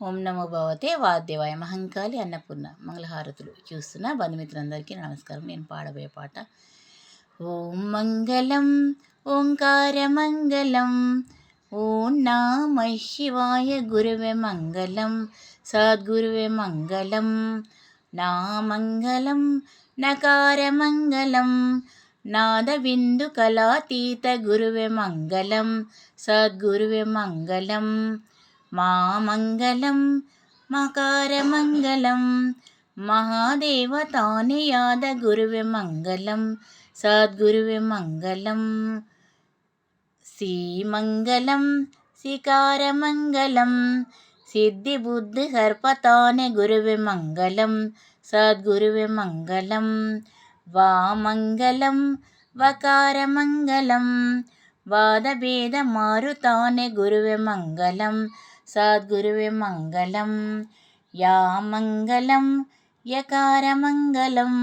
ఓం నమో భవతే వాద్యవాయ మహంకాళి అన్నపూర్ణ మంగళహారతులు. చూస్తున్న బంధుమిత్రులందరికీ నమస్కారం. నేను పాడబోయే పాట. ఓం మంగళం ఓంకారమంగళం ఓం నామ శివాయ గురువే మంగళం సద్గురువే మంగళం నా మంగళం నకారమంగళం నాదబిందు కళాతీత గురువే మంగళం సద్గురువే మంగళం మామంగళం మకారమంగళం మహాదేవతానియాద గురువే మంగళం సద్గురువే మంగళం శ్రీమంగళం శికారమంగళం సిద్ధి బుద్ధి సర్పతానే గురువే మంగళం సద్గురువే మంగళం వామంగళం వకారమంగళం వాదభేద మారుతానే గురువే మంగళం సద్గురువే మంగళం యా మంగళం యకారమంగళం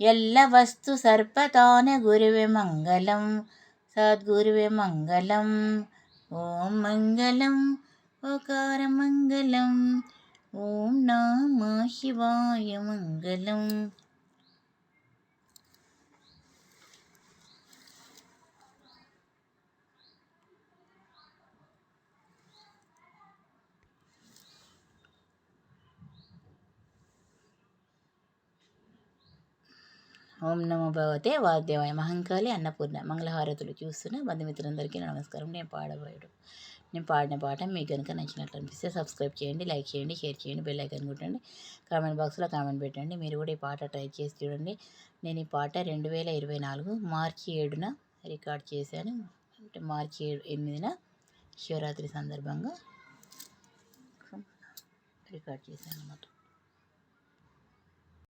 ఎల్ల వస్తు సర్పతాన గురువే మంగళం సద్గురువే మంగళం ఓం మంగళం ఓకారమంగళం ఓం నమ శివాయ మంగళం. ఓం నమో భగవతే వాగ్దేవాయ మహంకాళి అన్నపూర్ణ మంగళహారతులు చూస్తున్న బంధుమిత్రులందరికీ నమస్కారం. నేను పాడబోయాడు. నేను పాడిన పాట మీకు కనుక నచ్చినట్లు అనిపిస్తే సబ్స్క్రైబ్ చేయండి లైక్ చేయండి షేర్ చేయండి బెల్ ఐకన్ కొట్టండి. కామెంట్ బాక్స్లో కామెంట్ పెట్టండి. మీరు కూడా ఈ పాట ట్రై చేసి చూడండి. నేను ఈ పాట రెండు వేల ఇరవై నాలుగు మార్చి ఏడున రికార్డ్ చేశాను. అంటే మార్చి ఏడు ఎనిమిదిన శివరాత్రి సందర్భంగా రికార్డ్ చేశాను అన్నమాట